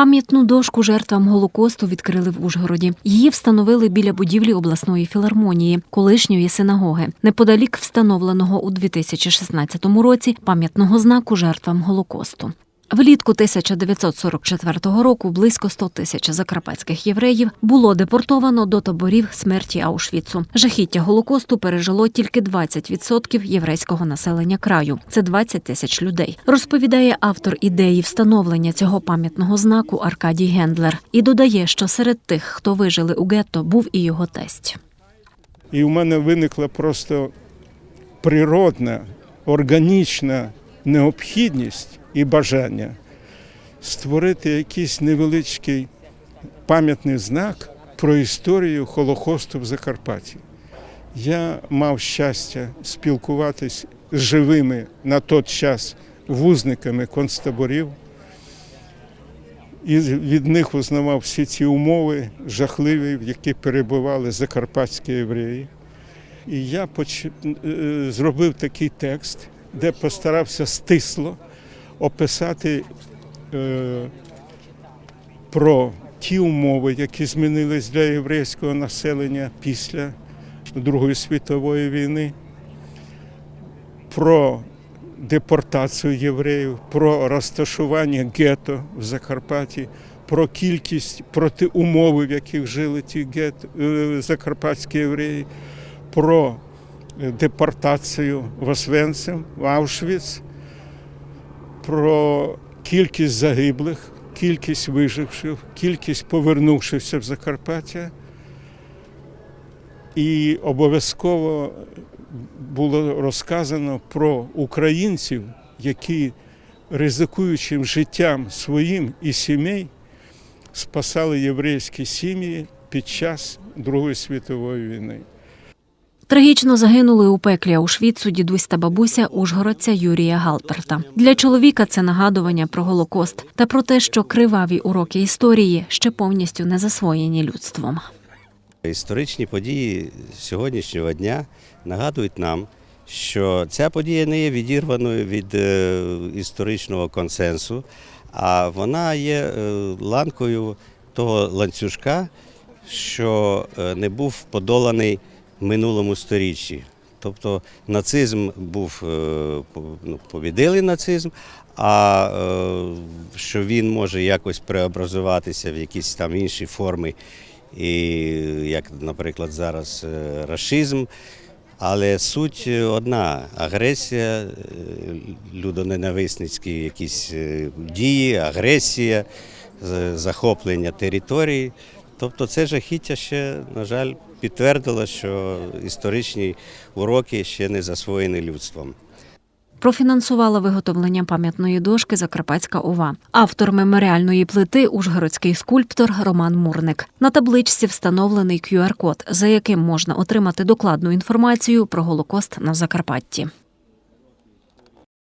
Пам'ятну дошку жертвам Голокосту відкрили в Ужгороді. Її встановили біля будівлі обласної філармонії, колишньої синагоги, неподалік встановленого у 2016 році пам'ятного знаку жертвам Голокосту. Влітку 1944 року близько 100 тисяч закарпатських євреїв було депортовано до таборів смерті Аушвіцу. Жахіття Голокосту пережило тільки 20% єврейського населення краю. Це 20 тисяч людей. Розповідає автор ідеї встановлення цього пам'ятного знаку Аркадій Гендлер і додає, що серед тих, хто вижили у гетто, був і його тесть. І в мене виникла просто природна, органічна необхідність і бажання створити якийсь невеличкий пам'ятний знак про історію Холокосту в Закарпатті. Я мав щастя спілкуватись з живими на той час вузниками концтаборів. І від них узнавав всі ці умови жахливі, в які перебували закарпатські євреї. І я поч... е, зробив такий текст, де постарався стисло описати е, про ті умови, які змінились для єврейського населення після Другої світової війни, про депортацію євреїв, про розташування гетто в Закарпатті, про кількість, про ті умови, в яких жили ті гетто, е, закарпатські євреї, про е, депортацію в Освенцим, в Аушвіц, про кількість загиблих, кількість виживших, кількість повернувшихся в Закарпаття. І обов'язково було розказано про українців, які, ризикуючи життям своїм і сімей, спасали єврейські сім'ї під час Другої світової війни. Трагічно загинули у пеклі Аушвіцу дідусь та бабуся ужгородця Юрія Галперта. Для чоловіка це нагадування про Голокост та про те, що криваві уроки історії ще повністю не засвоєні людством. Історичні події сьогоднішнього дня нагадують нам, що ця подія не є відірваною від е, історичного консенсу, а вона є е, ланкою того ланцюжка, що е, не був подоланий минулому сторіччі. Тобто нацизм був е, ну, побідили нацизм, а е, що він може якось преобразуватися в якісь там інші форми, і як, наприклад, зараз е, рашизм. Але суть одна агресія, людоненависницькі якісь дії, агресія, захоплення території. Тобто це жахіття ще, на жаль, підтвердило, що історичні уроки ще не засвоєні людством. Профінансувала виготовлення пам'ятної дошки Закарпатська ОВА. Автор меморіальної плити ужгородський скульптор Роман Мурник. На табличці встановлений QR-код, за яким можна отримати докладну інформацію про Голокост на Закарпатті.